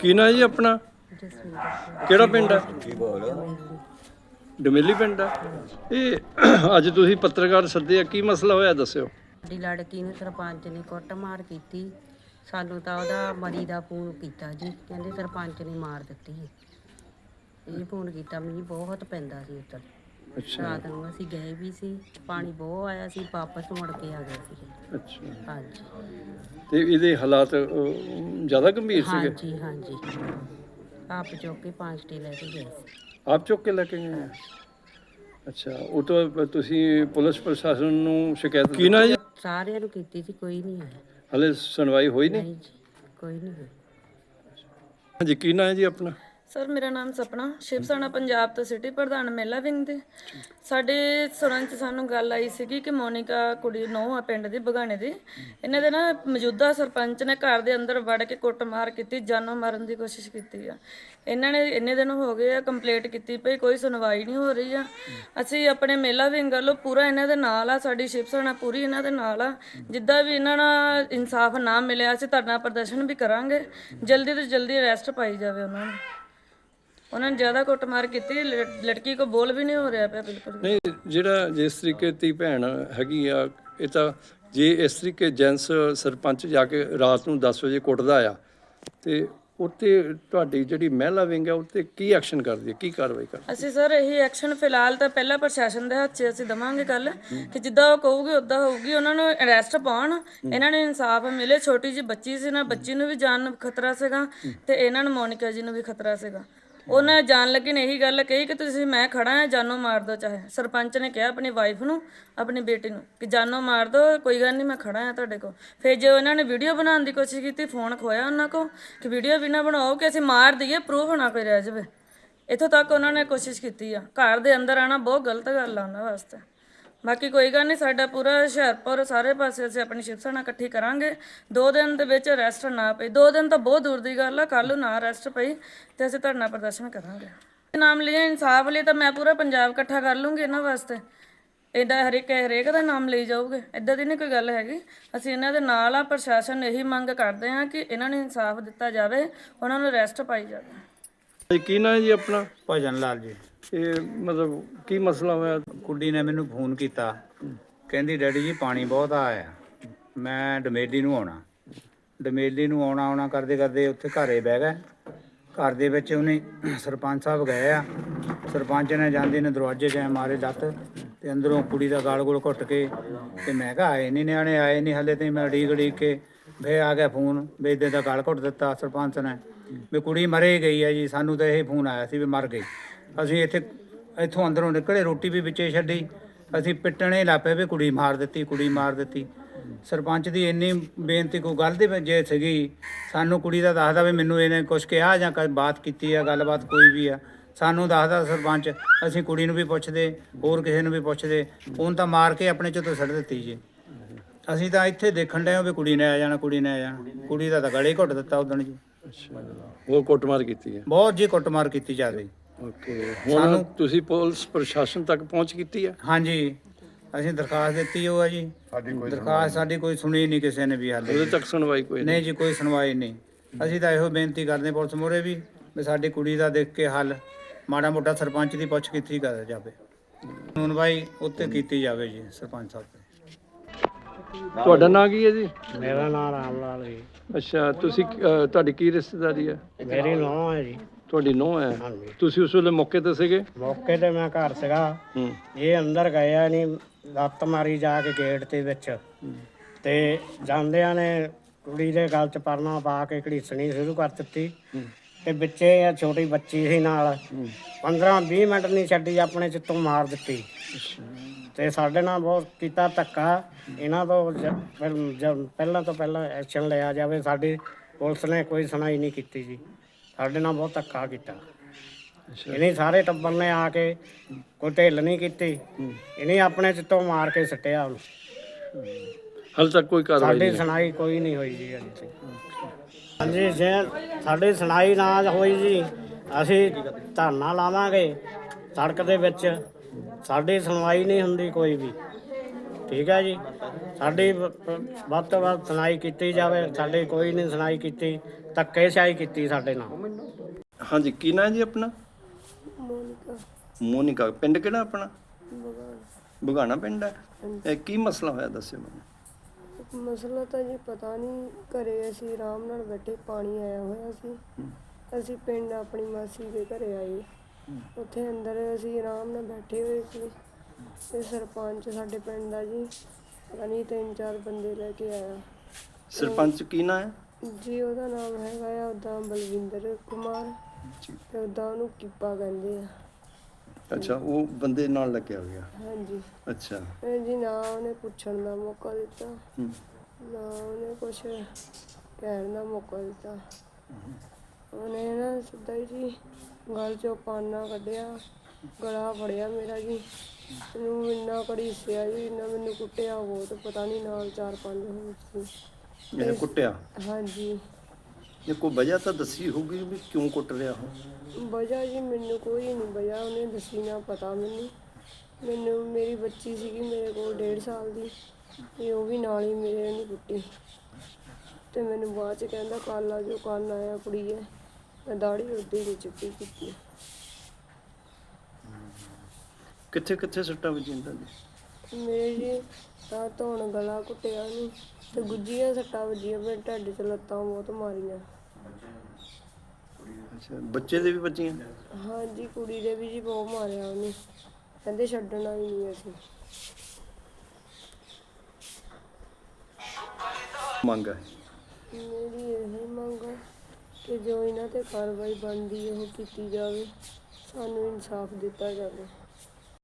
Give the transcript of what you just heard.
ਕੀ ਨਾਂ ਜੀ ਆਪਣਾ? ਕਿਹੜਾ ਪਿੰਡ ਹੈ? ਡਮੇਲੀ ਪਿੰਡ ਹੈ। ਇਹ ਅੱਜ ਤੁਸੀਂ ਪੱਤਰਕਾਰ ਸੱਦੇ ਆ ਕੀ ਮਸਲਾ ਹੋਇਆ ਦੱਸਿਓ। ਸਾਡੀ ਲੜਕੀ ਨੂੰ ਸਰਪੰਚ ਨੇ ਕੁੱਟਮਾਰ ਕੀਤੀ। ਸਾਨੂੰ ਤਾਂ ਉਹਦਾ ਮਰੀ ਦਾ ਫੋਨ ਕੀਤਾ ਜੀ। ਕਹਿੰਦੇ ਸਰਪੰਚ ਨੇ ਮਾਰ ਦਿੱਤੀ ਹੈ। ਇਹ ਫੋਨ ਕੀਤਾ, ਮੀਂਹ ਬਹੁਤ ਪੈਂਦਾ ਸੀ ਉੱਧਰ। ਅੱਛਾ। ਰਾਤ ਨੂੰ ਅਸੀਂ ਗਏ ਵੀ ਸੀ ਪਾਣੀ ਬਹੁਤ ਆਇਆ ਸੀ ਵਾਪਸ ਮੁੜ ਕੇ ਆ ਗਏ ਸੀ। ਅੱਛਾ। ਹਾਂਜੀ। ਤੇ ਇਹਦੇ ਹਾਲਾਤ ਅਹ, ਜ਼ਿਆਦਾ ਗੰਭੀਰ ਸੀਗੇ? ਹਾਂਜੀ ਹਾਂਜੀ। ਆਪ ਚੁੱਕ ਕੇ ਪੰਜ ਟੀ ਲੈ ਕੇ ਗਏ ਸੀ। ਆਪ ਚੁੱਕ ਕੇ ਲੈ ਕੇ ਗਏ ਆ? ਅੱਛਾ ਉਹ ਤੋਂ ਤੁਸੀਂ ਪੁਲਿਸ ਪ੍ਰਸ਼ਾਸਨ ਨੂੰ ਸ਼ਿਕਾਇਤ ਕੀ ਨਾ ਜੀ? ਸਾਰਿਆਂ ਨੂੰ ਕੀਤੀ ਸੀ ਕੋਈ ਨਹੀਂ ਆਇਆ। ਹਲੇ ਸੁਣਵਾਈ ਹੋਈ ਨਹੀਂ? ਨਹੀਂ ਜੀ ਕੋਈ ਨਹੀਂ ਹੋਈ। ਹਾਂਜੀ ਕੀ ਨਾਂ ਹੈ ਜੀ ਆਪਣਾ? ਸਰ, ਮੇਰਾ ਨਾਮ ਸਪਨਾ। ਸ਼ਿਵ ਸੈਨਾ ਪੰਜਾਬ ਤੋਂ ਸਿਟੀ ਪ੍ਰਧਾਨ, ਮੇਲਾ ਵਿੰਗ ਦੇ। ਸਾਡੇ ਸੁਣਨ ਚ ਸਾਨੂੰ ਗੱਲ ਆਈ ਸੀਗੀ ਕਿ ਮੋਨਿਕਾ ਕੁੜੀ ਨੌ ਆ ਪਿੰਡ ਦੀ ਬਗਾਣੇ ਦੀ। ਇਹਨਾਂ ਦੇ ਨਾ ਮੌਜੂਦਾ ਸਰਪੰਚ ਨੇ ਘਰ ਦੇ ਅੰਦਰ ਵੜ ਕੇ ਕੁੱਟਮਾਰ ਕੀਤੀ, ਜਾਨੋਂ ਮਾਰਨ ਦੀ ਕੋਸ਼ਿਸ਼ ਕੀਤੀ ਆ। ਇਹਨਾਂ ਨੇ ਇੰਨੇ ਦਿਨ ਹੋ ਗਏ ਆ ਕੰਪਲੀਟ ਕੀਤੀ ਪਈ, ਕੋਈ ਸੁਣਵਾਈ ਨਹੀਂ ਹੋ ਰਹੀ ਆ। ਅਸੀਂ ਆਪਣੇ ਮੇਲਾ ਵਿੰਗ ਵੱਲੋਂ ਪੂਰਾ ਇਹਨਾਂ ਦੇ ਨਾਲ ਆ, ਸਾਡੀ ਸ਼ਿਵ ਸੈਨਾ ਪੂਰੀ ਇਹਨਾਂ ਦੇ ਨਾਲ ਆ। ਜਿੱਦਾਂ ਵੀ ਇਹਨਾਂ ਨਾਲ ਇਨਸਾਫ ਨਾ ਮਿਲਿਆ, ਅਸੀਂ ਧਰਨਾ ਪ੍ਰਦਰਸ਼ਨ ਵੀ ਕਰਾਂਗੇ। ਜਲਦੀ ਤੋਂ ਜਲਦੀ ਅਰੈਸਟ ਪਾਈ ਜਾਵੇ ਉਹਨਾਂ ਨੂੰ। ਉਹਨਾਂ ਨੇ ਜ਼ਿਆਦਾ ਕੁੱਟਮਾਰ ਕੀਤੀ ਲ- ਲੜਕੀ ਕੋ ਬੋਲ ਵੀ ਨਹੀਂ ਹੋ ਰਿਹਾ ਪਿਆ ਬਿਲਕੁਲ ਵੀ। ਨਹੀਂ ਜਿਹੜਾ ਜਿਸ ਤਰੀਕੇ ਦੀ ਭੈਣ ਹੈਗੀ ਆ ਇਹ ਤਾਂ ਜੇ ਇਸ ਤਰੀਕੇ ਜੈਂਸ ਸਰਪੰਚ ਜਾ ਕੇ ਰਾਤ ਨੂੰ 10 ਵਜੇ ਕੁੱਟਦਾ ਆ ਤੇ ਉੱਤੇ ਤੁਹਾਡੀ ਜਿਹੜੀ ਮਹਿਲਾ ਵਿੰਗ ਹੈ ਉੱਤੇ ਕੀ ਐਕਸ਼ਨ ਕਰਦੀ ਹੈ ਕੀ ਕਾਰਵਾਈ ਕਰਦੀ ਅਸੀਂ ਸਰ ਇਹੀ ਐਕਸ਼ਨ ਫਿਲਹਾਲ ਤਾਂ ਪਹਿਲਾਂ ਪ੍ਰਸ਼ਾਸਨ ਦੇ ਹੱਥ 'ਚ ਅਸੀਂ ਦਵਾਂਗੇ ਕੱਲ ਕਿ ਜਿੱਦਾਂ ਉਹ ਕਹੂਗੇ ਉਦਾਂ ਹੋਊਗੀ। ਉਹਨਾਂ ਨੂੰ ਅਰੈਸਟ ਪਾਉਣ ਇਹਨਾਂ ਨੂੰ ਇਨਸਾਫ ਮਿਲੇ। ਛੋਟੀ ਜੀ ਬੱਚੀ ਸੀ ਨਾ ਬੱਚੀ ਨੂੰ ਵੀ ਜਾਨ ਨੂੰ ਖਤਰਾ ਸੀਗਾ ਤੇ ਇਹਨਾਂ ਨੂੰ ਮੋਨਿਕਾ ਜੀ ਨੂੰ ਵੀ ਖਤਰਾ ਸੀਗਾ। ਉਹਨਾਂ ਜਾਣ ਲੱਗੇ ਨੇ ਇਹੀ ਗੱਲ ਕਹੀ ਕਿ ਤੁਸੀਂ ਮੈਂ ਖੜਾ ਹਾਂ, ਜਾਨੋਂ ਮਾਰ ਦਿਓ ਚਾਹੇ। ਸਰਪੰਚ ਨੇ ਕਿਹਾ ਆਪਣੀ ਵਾਈਫ ਨੂੰ, ਆਪਣੀ ਬੇਟੀ ਨੂੰ ਕਿ ਜਾਨੋਂ ਮਾਰ ਦਿਓ, ਕੋਈ ਗੱਲ ਨਹੀਂ, ਮੈਂ ਖੜਾ ਹਾਂ ਤੁਹਾਡੇ ਕੋਲ। ਫਿਰ ਜੇ ਉਹਨਾਂ ਨੇ ਵੀਡੀਓ ਬਣਾਉਣ ਦੀ ਕੋਸ਼ਿਸ਼ ਕੀਤੀ ਫੋਨ ਖੋਇਆ ਉਹਨਾਂ ਕੋ ਕਿ ਵੀਡੀਓ ਵੀ ਨਾ ਬਣਾਓ ਕਿ ਅਸੀਂ ਮਾਰ ਦਈਏ ਪ੍ਰੂਫ ਨਾ ਕੋਈ ਰਹਿ ਜਾਵੇ। ਇੱਥੋਂ ਤੱਕ ਉਹਨਾਂ ਨੇ ਕੋਸ਼ਿਸ਼ ਕੀਤੀ ਆ। ਘਰ ਦੇ ਅੰਦਰ ਆਣਾ ਬਹੁਤ ਗਲਤ ਗੱਲ ਆ ਉਹਨਾਂ ਵਾਸਤੇ। ਬਾਕੀ ਕੋਈ ਗੱਲ ਨਹੀਂ ਸਾਡਾ ਪੂਰਾ ਹੁਸ਼ਿਆਰਪੁਰ ਸਾਰੇ ਪਾਸੇ ਅਸੀਂ ਆਪਣੀ ਸ਼ਿਵਸੈਨਾ ਇਕੱਠੀ ਕਰਾਂਗੇ। ਦੋ ਦਿਨ ਦੇ ਵਿੱਚ ਅਰੈਸਟ ਨਾ ਪਈ। ਦੋ ਦਿਨ ਤਾਂ ਬਹੁਤ ਦੂਰ ਦੀ ਗੱਲ ਆ ਕੱਲ ਨੂੰ ਨਾ ਅਰੈਸਟ ਪਈ ਤੇ ਅਸੀਂ ਧਰਨਾ ਪ੍ਰਦਰਸ਼ਨ ਕਰਾਂਗੇ। ਨਾਮ ਲਿਆ ਇਨਸਾਫ ਲਈ ਤਾਂ ਮੈਂ ਪੂਰਾ ਪੰਜਾਬ ਇਕੱਠਾ ਕਰ ਲੂੰਗੀ ਇਹਨਾਂ ਵਾਸਤੇ। ਇਹਦਾ ਹਰੇਕ ਹਰੇਕ ਦਾ ਨਾਮ ਲਈ ਜਾਊਗੇ। ਇਦਾਂ ਦੀ ਨਹੀਂ ਕੋਈ ਗੱਲ ਹੈਗੀ। ਅਸੀਂ ਇਹਨਾਂ ਦੇ ਨਾਲ ਆ ਪ੍ਰਸ਼ਾਸਨ ਨੂੰ ਇਹੀ ਮੰਗ ਕਰਦੇ ਹਾਂ ਕਿ ਇਹਨਾਂ ਨੂੰ ਇਨਸਾਫ ਦਿੱਤਾ ਜਾਵੇ ਉਹਨਾਂ ਨੂੰ ਅਰੈਸਟ ਪਾਈ ਜਾਵੇ। ਕੀ ਨਾਂ ਹੈ ਜੀ ਆਪਣਾ? ਭਜਨ ਲਾਲ ਜੀ। ਇਹ ਮਤਲਬ ਕੀ ਮਸਲਾ ਹੋਇਆ? ਕੁੜੀ ਨੇ ਮੈਨੂੰ ਫੋਨ ਕੀਤਾ। ਕਹਿੰਦੀ, ਡੈਡੀ ਜੀ, ਪਾਣੀ ਬਹੁਤ ਆਇਆ। ਮੈਂ ਡਮੇਲੀ ਨੂੰ ਆਉਣਾ। ਡਮੇਲੀ ਨੂੰ ਆਉਣਾ ਆਉਣਾ ਕਰਦੇ ਕਰਦੇ ਉੱਥੇ ਘਰੇ ਬਹਿ ਗਏ। ਘਰ ਦੇ ਵਿੱਚ ਉਹਨੇ ਸਰਪੰਚ ਸਾਹਿਬ ਗਏ ਆ। ਸਰਪੰਚ ਨੇ ਜਾਂਦੇ ਨੇ ਦਰਵਾਜ਼ੇ 'ਚ ਐਂ ਮਾਰੇ ਲੱਤ ਤੇ ਅੰਦਰੋਂ ਕੁੜੀ ਦਾ ਗਾਲ ਗੋਲ ਘੁੱਟ ਕੇ ਤੇ ਮੈਂ ਕਿਹਾ, ਆਏ ਨਹੀਂ ਨਿਆਣੇ, ਆਏ ਨਹੀਂ ਹਲੇ ਤੇ ਮੈਂ ਡੀਕ ਡੀਕ ਕੇ ਵੇ ਆ ਗਿਆ ਫੋਨ ਵੀ ਏਦਾਂ ਦਾ ਗਾਲ ਘੁੱਟ ਦਿੱਤਾ ਸਰਪੰਚ ਨੇ। ਵੀ ਕੁੜੀ ਮਰੇ ਗਈ ਹੈ ਜੀ, ਸਾਨੂੰ ਤਾਂ ਇਹ ਫੋਨ ਆਇਆ ਸੀ ਵੀ ਮਰ ਗਈ। ਅਸੀਂ ਇੱਥੇ ਇੱਥੋਂ ਅੰਦਰੋਂ ਨਿਕਲੇ ਰੋਟੀ ਵੀ ਵਿੱਚੇ ਛੱਡੀ। ਅਸੀਂ ਪਿੱਟਣੇ ਲੱਪੇ ਵੀ ਕੁੜੀ ਮਾਰ ਦਿੱਤੀ ਕੁੜੀ ਮਾਰ ਦਿੱਤੀ। ਸਰਪੰਚ ਦੀ ਇੰਨੀ ਬੇਨਤੀ ਕੋਈ ਗੱਲ ਦੇ ਜੇ ਸੀਗੀ ਸਾਨੂੰ ਕੁੜੀ ਦਾ ਦੱਸਦਾ ਵੀ ਮੈਨੂੰ ਇਹਨੇ ਕੁਝ ਕਿਹਾ ਜਾਂ ਕੋਈ ਬਾਤ ਕੀਤੀ ਆ ਗੱਲਬਾਤ ਕੋਈ ਵੀ ਆ। ਸਾਨੂੰ ਦੱਸਦਾ ਸਰਪੰਚ ਅਸੀਂ ਕੁੜੀ ਨੂੰ ਵੀ ਪੁੱਛਦੇ ਹੋਰ ਕਿਸੇ ਨੂੰ ਵੀ ਪੁੱਛਦੇ। ਉਹਨ ਤਾਂ ਮਾਰ ਕੇ ਆਪਣੇ ਚੋਂ ਤੋਂ ਛੱਡ ਦਿੱਤੀ ਜੀ। ਅਸੀਂ ਤਾਂ ਇੱਥੇ ਦੇਖਣ ਡਏ ਹਾਂ ਵੀ ਕੁੜੀ ਨੇ ਆ ਜਾਣਾ ਕੁੜੀ ਨੇ ਆ ਜਾਣਾ। ਕੁੜੀ ਦਾ ਤਾਂ ਗਲੇ ਘੁੱਟ ਦਿੱਤਾ ਉਦਣ ਜੀ। ਉਹ ਕੁੱਟਮਾਰ ਕੀਤੀ ਹੈ ਬਹੁਤ ਜੀ ਕੁੱਟਮਾਰ ਕੀਤੀ ਜਾਂਦੀ ਓਕੇ ਹੁਣ ਤੁਸੀਂ ਪੁਲਿਸ ਪ੍ਰਸ਼ਾਸਨ ਤੱਕ ਪਹੁੰਚ ਕੀਤੀ ਹੈ? ਹਾਂਜੀ। ਅਸੀਂ ਦਰਖਾਸਤ ਦਿੱਤੀ ਉਹ ਆ ਜੀ। ਦਰਖਾਸਤ ਸਾਡੀ ਕੋਈ ਸੁਣੀ ਨਹੀਂ ਕਿਸੇ ਨੇ ਵੀ ਹਾਲੇ। ਉਹਦੇ ਤੱਕ ਸੁਣਵਾਈ ਕੋਈ ਨਹੀਂ ਨਹੀਂ। ਜੀ ਕੋਈ ਸੁਣਵਾਈ ਨਹੀਂ। ਅਸੀਂ ਤਾਂ ਇਹੋ ਬੇਨਤੀ ਕਰਦੇ ਪੁਲਿਸ ਮੋਰੇ ਵੀ ਵੀ ਸਾਡੀ ਕੁੜੀ ਦਾ ਦੇਖ ਕੇ ਹੱਲ ਮਾੜਾ ਮੋਟਾ ਸਰਪੰਚ ਦੀ ਪੁੱਛ ਕੀਤੀ ਕਰ ਜਾਵੇ। ਸੁਣਵਾਈ ਉੱਤੇ ਕੀਤੀ ਜਾਵੇ ਜੀ ਸਰਪੰਚ ਸਾਹਿਬ ਤੇ। ਤੁਹਾਡਾ ਨਾਂ ਕੀ ਹੈ ਜੀ? ਮੇਰਾ ਨਾਮ ਰਾਮ ਲਾਲ ਜੀ। ਅੱਛਾ ਤੁਸੀਂ ਅਹ, ਤੁਹਾਡੀ ਕੀ ਰਿਸ਼ਤੇਦਾਰੀ ਹੈ? ਮੇਰੀ ਨੂੰਹ ਹੈ ਜੀ। ਤੁਹਾਡੀ ਨੂੰਹ ਹੈ? ਹਾਂਜੀ। ਤੁਸੀਂ ਉਸ ਵੇਲੇ ਮੌਕੇ ਤੇ ਸੀਗੇ? ਮੌਕੇ ਤੇ ਮੈਂ ਘਰ ਸੀਗਾ। ਹੂੰ। ਇਹ ਅੰਦਰ ਗਿਆ ਨਹੀਂ ਲੱਤ ਮਾਰੀ ਜਾ ਕੇ ਗੇਟ ਦੇ ਵਿੱਚ। ਤੇ ਜਾਂਦਿਆਂ ਨੇ ਕੁੜੀ ਦੇ ਗਲ 'ਚ ਪਰਨਾ ਪਾ ਕੇ ਘੜੀਸਣੀ ਸ਼ੁਰੂ ਕਰ ਦਿੱਤੀ। ਤੇ ਵਿੱਚੇ ਇਹ ਛੋਟੀ ਬੱਚੀ ਸੀ ਨਾਲ। 15 20 ਮਿੰਟ ਨਹੀਂ ਛੱਡੀ ਆਪਣੇ ਚਿੱਤੋਂ ਮਾਰ ਦਿੱਤੀ। ਤੇ ਸਾਡੇ ਨਾਲ ਬਹੁਤ ਕੀਤਾ ਧੱਕਾ। ਇਹਨਾਂ ਤੋਂ ਜ- ਜ- ਪਹਿਲਾਂ ਤੋਂ ਪਹਿਲਾਂ ਐਕਸ਼ਨ ਲਿਆ ਜਾਵੇ। ਸਾਡੀ ਪੁਲਿਸ ਨੇ ਕੋਈ ਸੁਣਾਈ ਨਹੀਂ ਕੀਤੀ ਜੀ। ਸਾਡੇ ਨਾਲ ਬਹੁਤ ਧੱਕਾ ਕੀਤਾ। ਇਹਨੇ ਸਾਰੇ ਟੱਬਰ ਨੇ ਆ ਕੇ ਕੋਈ ਢਿੱਲ ਨਹੀਂ ਕੀਤੀ। ਇਹਨੇ ਆਪਣੇ ਚਿੱਤੋਂ ਮਾਰ ਕੇ ਸੱਟਿਆ ਉਹਨੂੰ। ਹਾਲੇ ਤੱਕ ਕੋਈ ਕਾਰਵਾਈ ਸਾਡੀ ਨਹੀਂ ਸੁਣਾਈ ਕੋਈ ਨਹੀਂ ਹੋਈ ਜੀ ਅਜੇ ਹਾਂਜੀ ਜੇ ਸਾਡੀ ਸੁਣਾਈ ਨਾ ਹੋਈ ਜੀ ਅਸੀਂ ਧਰਨਾ ਲਾਵਾਂਗੇ। ਸੜਕ ਦੇ ਵਿੱਚ ਸਾਡੀ ਸੁਣਵਾਈ ਨਹੀਂ ਹੁੰਦੀ ਕੋਈ ਵੀ। ਠੀਕ ਹੈ ਜੀ। ਸਾਡੀ ਵ- ਵੱਧ ਤੋਂ ਵੱਧ ਸੁਣਾਈ ਕੀਤੀ ਜਾਵੇ। ਸਾਡੀ ਕੋਈ ਨਹੀਂ ਸੁਣਾਈ ਕੀਤੀ। ਧੱਕੇਸ਼ਾਹੀ ਕੀਤੀ ਸਾਡੇ ਨਾਲ। ਹਾਂਜੀ ਕੀ ਨਾਂ ਹੈ ਜੀ ਆਪਣਾ? ਮੋਨਿਕਾ। ਮੋਨਿਕਾ ਪਿੰਡ ਕਿਹੜਾ ਆਪਣਾ? ਬਗਾਨ। ਬੁਗਾਣਾ ਪਿੰਡ ਹੈ। ਇਹ ਕੀ ਮਸਲਾ ਹੋਇਆ ਦੱਸਿਓ ਮੈਨੂੰ। ਇੱਕ ਮਸਲਾ ਤਾਂ ਜੀ ਪਤਾ ਨਹੀਂ ਘਰੇ ਅਸੀਂ ਆਰਾਮ ਨਾਲ ਬੈਠੇ ਪਾਣੀ ਆਇਆ ਹੋਇਆ ਸੀ। ਅਸੀਂ ਪਿੰਡ ਆਪਣੀ ਮਾਸੀ ਦੇ ਘਰੇ ਆਏ। ਉੱਥੇ ਅੰਦਰ ਅਸੀਂ ਆਰਾਮ ਨਾਲ ਬੈਠੇ ਹੋਏ ਸੀ। ਤੇ ਸਰਪੰਚ ਸਾਡੇ ਪਿੰਡ ਦਾ ਜੀ। ਪਤਾ ਨਹੀਂ ਤਿੰਨ ਚਾਰ ਬੰਦੇ ਲੈ ਕੇ ਆਇਆ। ਸਰਪੰਚ ਕੀ ਨਾਂ ਹੈ? ਜੀ ਉਹਦਾ ਨਾਮ ਹੈਗਾ ਆ ਉਦਾਂ ਬਲਵਿੰਦਰ ਕੁਮਾਰ। ਤੇ ਉਦਾਂ ਉਹਨੂੰ ਕੀਪਾ ਕਹਿੰਦੇ ਆ। ਅੱਛਾ ਉਹ ਬੰਦੇ ਨਾਲ ਲੱਗਿਆ ਹੋਇਆ ਹਾਂਜੀ। ਅੱਛਾ। ਇਹ ਜੀ ਨਾ ਉਹਨੇ ਪੁੱਛਣ ਦਾ ਮੌਕਾ ਦਿੱਤਾ। ਹੂੰ। ਨਾ ਉਹਨੇ ਕੁਛ ਕਹਿਣ ਦਾ ਮੌਕਾ ਦਿੱਤਾ। ਉਹਨੇ ਨਾ ਸਿੱਧਾ ਹੀ ਜੀ ਗਲ ਚੋਂ ਪਾਨਾ ਕੱਢਿਆ। ਗਲਾ ਫੜਿਆ ਮੇਰਾ ਜੀ। ਮੈਨੂੰ ਇੰਨਾ ਕੜੀਸਿਆ ਜੀ ਇੰਨਾ ਮੈਨੂੰ ਕੁੱਟਿਆ ਬਹੁਤ ਪਤਾ ਨਹੀਂ ਨਾਲ ਚਾਰ ਪੰਜ ਹੋਰ ਸੀ। ਇਹ ਕੁੱਟਿਆ? ਹਾਂਜੀ। ਇਹ ਕੋਈ ਵਜ੍ਹਾ ਤਾਂ ਦੱਸੀ ਹੋਊਗੀ ਵੀ ਕਿਉਂ ਕੁੱਟ ਰਿਹਾ ਉਹ? ਵਜ੍ਹਾ ਜੀ ਮੈਨੂੰ ਕੋਈ ਨਹੀਂ ਵਜ੍ਹਾ ਉਹਨੇ ਦੱਸੀ ਨਾ ਪਤਾ ਮੈਨੂੰ। ਮੈਨੂੰ ਮੇਰੀ ਬੱਚੀ ਸੀਗੀ ਮੇਰੇ ਕੋਲ 1.5 ਸਾਲ ਦੀ ਤੇ ਉਹ ਵੀ ਨਾਲ ਹੀ ਮੇਰੇ ਨੂੰ ਕੁੱਟੀ। ਤੇ ਮੈਨੂੰ ਬਾਅਦ ਚ ਕਹਿੰਦਾ ਕੱਲ ਆ ਜੋ ਕੱਲ ਆਇਆ ਕੁੜੀ ਐ। ਮੈਂ ਦਾੜੀ ਉੱਦੀ ਨਹੀਂ ਚੁੱਕੀ ਕੀਤੀ। ਕਿੱਥੇ ਕਿੱਥੇ ਸੱਟਾਂ ਵੱਜੀਆਂ ਤੁਹਾਡੇ ਮੇਰੇ ਜੀ ਤਾਂ ਧੌਣ ਗਲਾ ਕੁੱਟਿਆ ਨੂੰ ਤੇ ਗੁੱਜੀਆਂ ਸੱਟਾਂ ਵੱਜੀਆਂ ਮੇਰੇ ਢੱਡ 'ਚ ਲੱਤਾਂ ਬਹੁਤ ਮਾਰੀਆਂ। ਅੱਛਾ ਬੱਚੇ ਦੇ ਵੀ ਵੱਜੀਆਂ? ਹਾਂਜੀ ਕੁੜੀ ਦੇ ਵੀ ਜੀ ਬਹੁਤ ਮਾਰਿਆ ਉਹਨੇ ਕਹਿੰਦੇ ਛੱਡਣਾ ਹੀ ਨਹੀਂ ਅਸੀਂ। ਮੰਗ ਹੈ। ਮੇਰੀ ਇਹ ਮੰਗ ਹੈ ਕਿ ਜੋ ਇਹਨਾਂ ਤੇ ਕਾਰਵਾਈ ਬਣਦੀ ਹੈ ਉਹ ਕੀਤੀ ਜਾਵੇ ਸਾਨੂੰ ਇਨਸਾਫ ਦਿੱਤਾ ਜਾਵੇ।